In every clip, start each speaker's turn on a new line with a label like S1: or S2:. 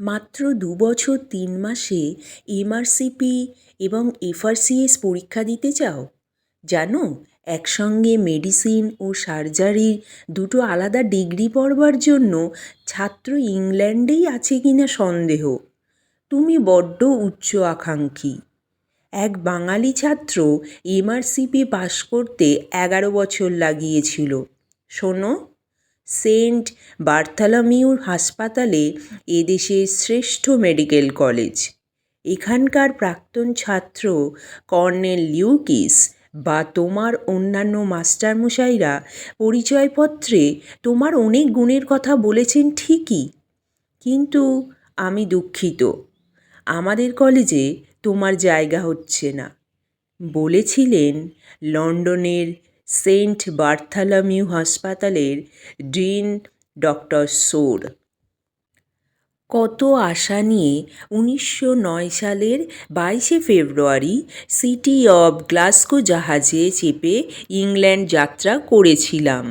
S1: মাত্র দু বছর তিন মাসে এমআরসিপি এবং এফআরসিএস পরীক্ষা দিতে চাও? জানো, একসঙ্গে মেডিসিন ও সার্জারির দুটো আলাদা ডিগ্রি পড়বার জন্য ছাত্র ইংল্যান্ডেই আছে কি না সন্দেহ। তুমি বড্ড উচ্চ আকাঙ্ক্ষী। এক বাঙালি ছাত্র এমআরসিপি পাশ করতে এগারো বছর লাগিয়েছিল। শোনো সেন্ট বার্থালামিউর হাসপাতালে এদেশের শ্রেষ্ঠ মেডিকেল কলেজ। এখানকার প্রাক্তন ছাত্র কর্নেল লিউকিস বা তোমার অন্যান্য মাস্টারমশাইরা পরিচয়পত্রে তোমার অনেক গুণের কথা বলেছেন ঠিকই। কিন্তু আমি দুঃখিত। আমাদের কলেজে তোমার জায়গা হচ্ছে না। বলেছিলেন লন্ডনের সেন্ট বার্থালামিউ হাসপাতালের ডিন ডক্টর সোর। কত আশা নিয়ে উনিশশো নয় সালের বাইশে ফেব্রুয়ারি সিটি অব গ্লাস্কো জাহাজে চেপে ইংল্যান্ড যাত্রা করেছিলাম।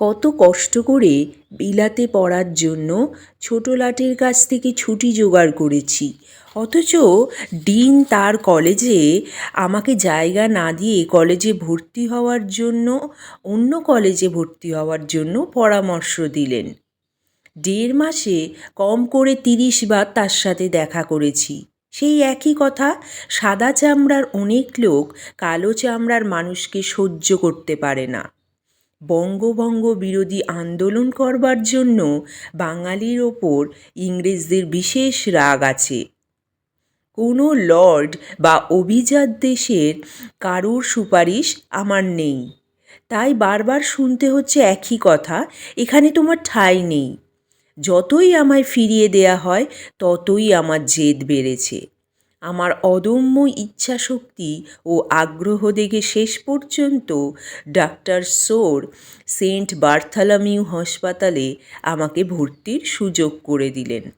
S1: কত কষ্ট করে বিলাতে পড়ার জন্য ছোটো লাটের কাছ থেকে ছুটি জোগাড় করেছি। অথচ ডিন তার কলেজে আমাকে জায়গা না দিয়ে কলেজে ভর্তি হওয়ার জন্য, অন্য কলেজে ভর্তি হওয়ার জন্য পরামর্শ দিলেন। দেড় মাসে কম করে তিরিশ বার তার সাথে দেখা করেছি। সেই একই কথা, সাদা চামড়ার অনেক লোক কালো চামড়ার মানুষকে সহ্য করতে পারে না। বঙ্গভঙ্গ বিরোধী আন্দোলন করবার জন্য বাঙালির ওপর ইংরেজদের বিশেষ রাগ আছে। কোনো লর্ড বা অভিজাত দেশের কারুর সুপারিশ আমার নেই। তাই বারবার শুনতে হচ্ছে একই কথা, এখানে তোমার ঠাঁই নেই। যতই আমায় ফিরিয়ে দেয়া হয়, ততই আমার জেদ বেড়েছে। আমার অদম্য ইচ্ছাশক্তি ও আগ্রহ দেখে শেষ পর্যন্ত ডাক্তার সোর সেন্ট বার্থালামিউ হাসপাতালে আমাকে ভর্তির সুযোগ করে দিলেন।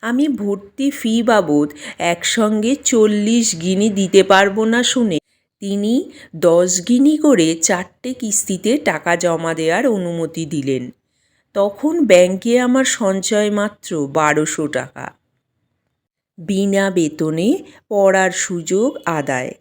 S1: আমি ভর্তি ফি বাবদ একসঙ্গে চল্লিশ গিনি দিতে পারব না শুনে তিনি দশ গিনি করে চারটে কিস্তিতে টাকা জমা দেওয়ার অনুমতি দিলেন। তখন ব্যাংকে আমার সঞ্চয় মাত্র বারোশো টাকা। বিনা বেতনে পড়ার সুযোগ আদায়।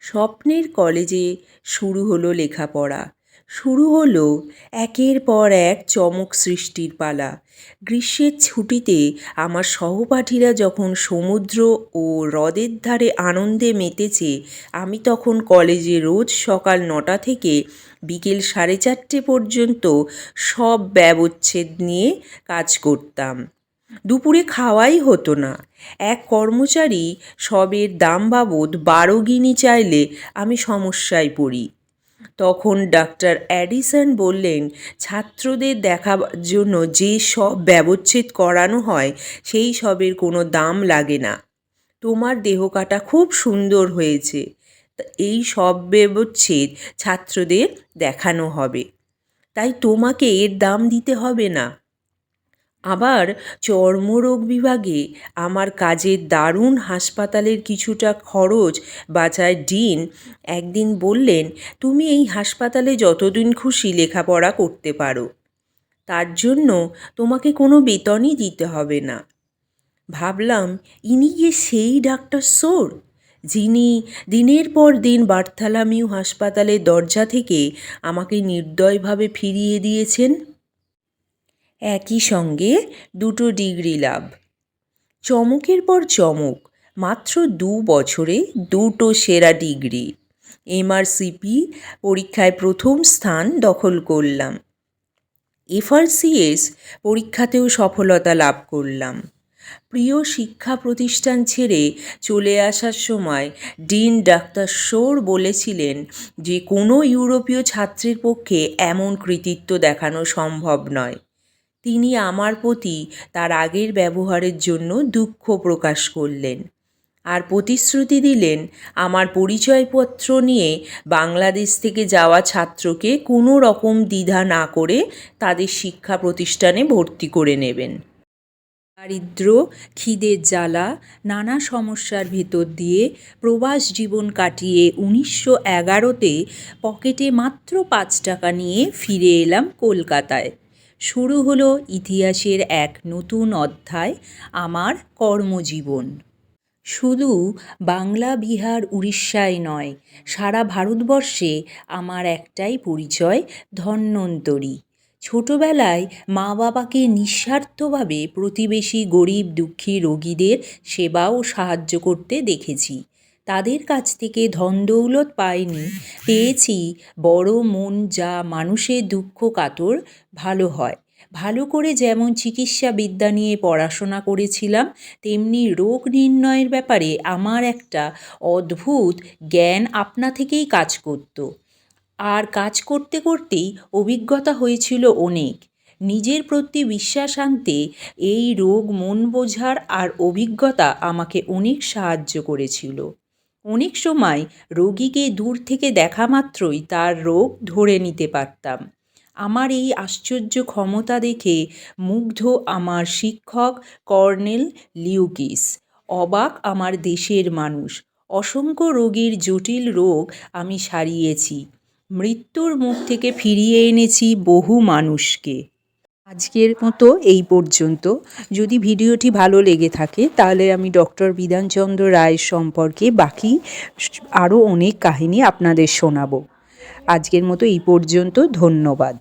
S1: স্বপ্নের কলেজে শুরু হলো লেখাপড়া। শুরু হলো একের পর এক চমক সৃষ্টির পালা। গ্রীষ্মের ছুটিতে আমার সহপাঠীরা যখন সমুদ্র ও হ্রদের ধারে আনন্দে মেতেছে, আমি তখন কলেজে রোজ সকাল নটা থেকে বিকেল সাড়ে চারটে পর্যন্ত সব ব্যবচ্ছেদ নিয়ে কাজ করতাম। দুপুরে খাওয়াই হতো না। এক কর্মচারী সবের দাম বাবদ বারো গিনি চাইলে আমি সমস্যায় পড়ি। তখন ডাক্তার অ্যাডিসন বললেন, ছাত্রদের দেখাবার জন্য যে সব ব্যবচ্ছেদ করানো হয়, সেই সবের কোনো দাম লাগে না। তোমার দেহ কাটা খুব সুন্দর হয়েছে। এই সব ব্যবচ্ছেদ ছাত্রদের দেখানো হবে। তাই তোমাকে এর দাম দিতে হবে না। আবার চর্মরোগ বিভাগে আমার কাজের দারুণ হাসপাতালের কিছুটা খরচ বাঁচায় ডিন একদিন বললেন, তুমি এই হাসপাতালে যতদিন খুশি লেখাপড়া করতে পারো। তার জন্য তোমাকে কোনো বেতনই দিতে হবে না। ভাবলাম, ইনি যে সেই ডাক্তার সোর, যিনি দিনের পর দিন বার্থালামিউ হাসপাতালের দরজা থেকে আমাকে নির্দয়ভাবে ফিরিয়ে দিয়েছেন? একই সঙ্গে দুটো ডিগ্রি লাভ। চমকের পর চমক, মাত্র দু বছরে দুটো সেরা ডিগ্রি। এমআরসিপি পরীক্ষায় প্রথম স্থান দখল করলাম। এফআরসিএস পরীক্ষাতেও সফলতা লাভ করলাম। প্রিয় শিক্ষা প্রতিষ্ঠান ছেড়ে চলে আসার সময় ডিন ডাক্তার শোর বলেছিলেন যে, কোনো ইউরোপীয় ছাত্রের পক্ষে এমন কৃতিত্ব দেখানো সম্ভব নয়। তিনি আমার প্রতি তার আগের ব্যবহারের জন্য দুঃখ প্রকাশ করলেন। আর প্রতিশ্রুতি দিলেন, আমার পরিচয়পত্র নিয়ে বাংলাদেশ থেকে যাওয়া ছাত্রকে কোনো রকম দ্বিধা না করে তাদের শিক্ষা প্রতিষ্ঠানে ভর্তি করে নেবেন। দারিদ্র, খিদের জ্বালা, নানা সমস্যার ভেতর দিয়ে প্রবাস জীবন কাটিয়ে উনিশশো এগারোতে পকেটে মাত্র পাঁচ টাকা নিয়ে ফিরে এলাম কলকাতায়। শুরু হলো ইতিহাসের এক নতুন অধ্যায়, আমার কর্মজীবন। শুধু বাংলা, বিহার, উড়িষ্যায় নয়, সারা ভারতবর্ষে আমার একটাই পরিচয়, ধন্বন্তরী। ছোটোবেলায় মা বাবাকে নিঃস্বার্থভাবে প্রতিবেশী গরিব দুঃখী রোগীদের সেবা ও সাহায্য করতে দেখেছি। তাদের কাছ থেকে ধন দৌলত পাইনি পেয়েছি বড় মন যা মানুষের দুঃখ কাতর ভালো হয়। ভালো করে যেমন চিকিৎসা বিদ্যা নিয়ে পড়াশোনা করেছিলাম, তেমনি রোগ নির্ণয়ের ব্যাপারে আমার একটা অদ্ভুত জ্ঞান আপনা থেকেই কাজ করতো। আর কাজ করতে করতেই অভিজ্ঞতা হয়েছিল অনেক। নিজের প্রতি বিশ্বাস আনতে এই রোগ মন বোঝার আর অভিজ্ঞতা আমাকে অনেক সাহায্য করেছিল। অনেক সময় রোগীকে দূর থেকে দেখা মাত্রই তার রোগ ধরে নিতে পারতাম। আমার এই আশ্চর্য ক্ষমতা দেখে মুগ্ধ আমার শিক্ষক কর্নেল লিউকিস, অবাক আমার দেশের মানুষ, অসংখ্য রোগীর জটিল রোগ আমি সারিয়েছি, মৃত্যুর মুখ থেকে ফিরিয়ে এনেছি বহু মানুষকে। আজকের মতো এই পর্যন্ত। যদি ভিডিওটি ভালো লেগে থাকে, তাহলে আমি ডক্টর বিধানচন্দ্র রায় সম্পর্কে বাকি আরও অনেক কাহিনী আপনাদের শোনাবো। আজকের মতো এই পর্যন্ত, ধন্যবাদ।